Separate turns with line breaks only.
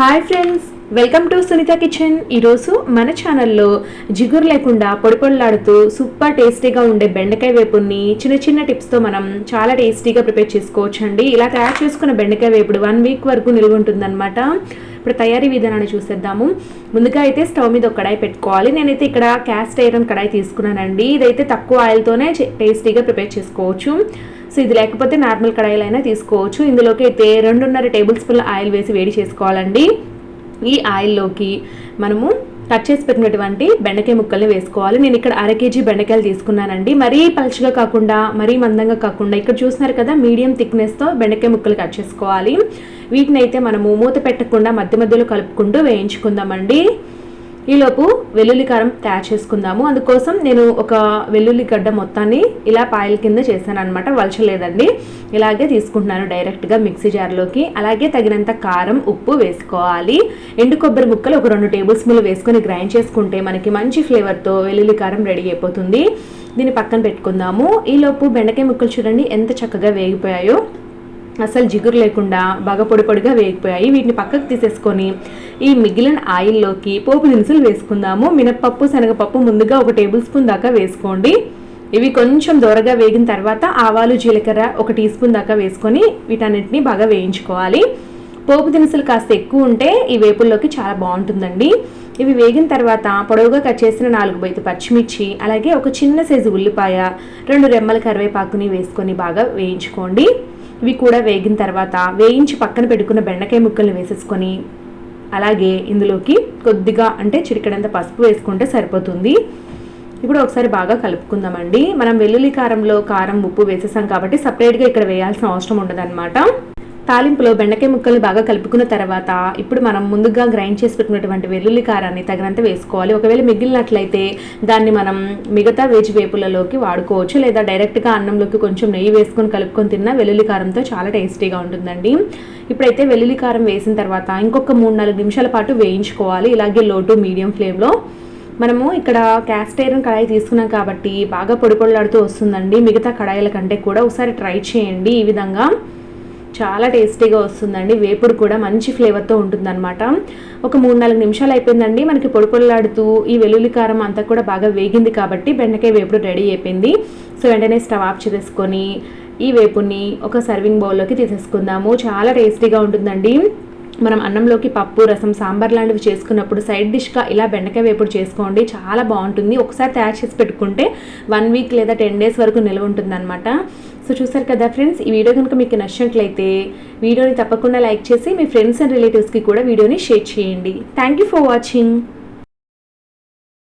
Hi friends welcome to Sunitha kitchen ఈరోజు మన ఛానల్లో జిగురు లేకుండా పొడిపొడలాడుతూ సూపర్ టేస్టీగా ఉండే బెండకాయ వేపుని చిన్న చిన్న టిప్స్తో మనం చాలా టేస్టీగా ప్రిపేర్ చేసుకోవచ్చు అండి ఇలా తయారు చేసుకున్న బెండకాయ వేపుడు వన్ వీక్ వరకు నిల్వ ఉంటుందన్నమాట. ఇప్పుడు తయారీ విధానాన్ని చూసేద్దాము. ముందుగా అయితే స్టవ్ మీద ఒక కడాయి పెట్టుకోవాలి. నేనైతే ఇక్కడ క్యాస్ట్ ఐరన్ కడాయి తీసుకున్నానండి. ఇదైతే తక్కువ ఆయిల్తోనే టేస్టీగా ప్రిపేర్ చేసుకోవచ్చు. సో ఇది లేకపోతే నార్మల్ కడాయిలైనా తీసుకోవచ్చు. ఇందులోకి అయితే రెండున్నర టేబుల్ స్పూన్ల ఆయిల్ వేసి వేడి చేసుకోవాలండి. ఈ ఆయిల్లోకి మనము కట్ చేసి పెట్టినటువంటి బెండకాయ ముక్కల్ని వేసుకోవాలి. నేను ఇక్కడ అర కేజీ బెండకాయలు తీసుకున్నానండి. మరీ పలుచగా కాకుండా మరీ మందంగా కాకుండా ఇక్కడ చూస్తున్నారు కదా మీడియం థిక్నెస్తో బెండకాయ ముక్కలు కట్ చేసుకోవాలి. వీటిని అయితే మనము మూత పెట్టకుండా మధ్య మధ్యలో కలుపుకుంటూ వేయించుకుందామండి. ఈలోపు వెల్లుల్లి కారం తయారు చేసుకుందాము. అందుకోసం నేను ఒక వెల్లుల్లి గడ్డ మొత్తాన్ని ఇలా పాయల కింద చేశాను అనమాట వలచలేదండి. ఇలాగే తీసుకుంటున్నాను డైరెక్ట్గా మిక్సీ జార్లోకి. అలాగే తగినంత కారం ఉప్పు వేసుకోవాలి. ఎండు కొబ్బరి ముక్కలు ఒక రెండు టేబుల్ స్పూన్లు వేసుకొని గ్రైండ్ చేసుకుంటే మనకి మంచి ఫ్లేవర్తో వెల్లుల్లి కారం రెడీ అయిపోతుంది. దీన్ని పక్కన పెట్టుకుందాము. ఈలోపు బెండకాయ ముక్కలు చూడండి ఎంత చక్కగా వేగిపోయాయో. అసలు జిగురు లేకుండా బాగా పొడి పొడిగా వేగిపోయాయి. వీటిని పక్కకు తీసేసుకొని ఈ మిగిలిన ఆయిల్లోకి పోపు దినుసులు వేసుకుందాము. మినప్పప్పు శనగపప్పు ముందుగా ఒక టేబుల్ స్పూన్ దాకా వేసుకోండి. ఇవి కొంచెం దూరగా వేగిన తర్వాత ఆవాలు జీలకర్ర ఒక టీ స్పూన్ దాకా వేసుకొని వీటన్నిటిని బాగా వేయించుకోవాలి. పోపు దినుసులు కాస్త ఎక్కువ ఉంటే ఈ వేపుల్లోకి చాలా బాగుంటుందండి. ఇవి వేగిన తర్వాత పొడవుగా కట్ చేసిన నాలుగు బయట పచ్చిమిర్చి అలాగే ఒక చిన్న సైజు ఉల్లిపాయ రెండు రెమ్మల కరివేపాకుని వేసుకొని బాగా వేయించుకోండి. ఇవి కూడా వేగిన తర్వాత వేయించి పక్కన పెట్టుకున్న బెండకాయ ముక్కల్ని వేసేసుకొని అలాగే ఇందులోకి కొద్దిగా అంటే చిరికడంత పసుపు వేసుకుంటే సరిపోతుంది. ఇప్పుడు ఒకసారి బాగా కలుపుకుందామండి. మనం వెల్లుల్లి కారంలో కారం ఉప్పు వేసేసాం కాబట్టి సపరేట్గా ఇక్కడ వేయాల్సిన అవసరం ఉండదన్నమాట. తాలింపులో బెండకాయ ముక్కల్ని బాగా కలుపుకున్న తర్వాత ఇప్పుడు మనం ముందుగా గ్రైండ్ చేసి పెట్టుకున్నటువంటి వెల్లుల్లి కారాన్ని తగినంత వేసుకోవాలి. ఒకవేళ మిగిలినట్లయితే దాన్ని మనం మిగతా వేచి వేపులలోకి వాడుకోవచ్చు లేదా డైరెక్ట్గా అన్నంలోకి కొంచెం నెయ్యి వేసుకొని కలుపుకొని తిన్నా వెల్లుల్లి కారంతో చాలా టేస్టీగా ఉంటుందండి. ఇప్పుడైతే వెల్లుల్లి కారం వేసిన తర్వాత ఇంకొక మూడు నాలుగు నిమిషాల పాటు వేయించుకోవాలి. ఇలాగే లో టు మీడియం ఫ్లేమ్లో మనము ఇక్కడ క్యాస్ట్ ఐరన్ కడాయి తీసుకున్నాం కాబట్టి బాగా పొడి పొడలాడుతూ వస్తుందండి. మిగతా కడాయిల కంటే కూడా ఒకసారి ట్రై చేయండి ఈ విధంగా. చాలా టేస్టీగా వస్తుందండి. వేపుడు కూడా మంచి ఫ్లేవర్తో ఉంటుందన్నమాట. ఒక మూడు నాలుగు నిమిషాలు అయిపోయిందండి. మనకి పొడి పొడిలాడుతూ ఈ వెల్లుల్లి కారం అంతా కూడా బాగా వేగింది కాబట్టి బెండకాయ వేపుడు రెడీ అయిపోయింది. సో వెంటనే స్టవ్ ఆఫ్ చేసుకొని ఈ వేపుని ఒక సర్వింగ్ బౌల్లోకి తీసేసుకుందాము. చాలా టేస్టీగా ఉంటుందండి. మనం అన్నంలోకి పప్పు రసం సాంబార్ లాంటివి చేసుకున్నప్పుడు సైడ్ డిష్గా ఇలా బెండకాయ వేపుడు చేసుకోండి. చాలా బాగుంటుంది. ఒకసారి తయారు చేసి పెట్టుకుంటే వన్ వీక్ లేదా టెన్ డేస్ వరకు నిల్వ ఉంటుందన్నమాట. సో చూసారు కదా ఫ్రెండ్స్ ఈ వీడియో కనుక మీకు నచ్చినట్లయితే వీడియోని తప్పకుండా లైక్ చేసి మీ ఫ్రెండ్స్ అండ్ రిలేటివ్స్కి కూడా వీడియోని షేర్ చేయండి. Thank you for watching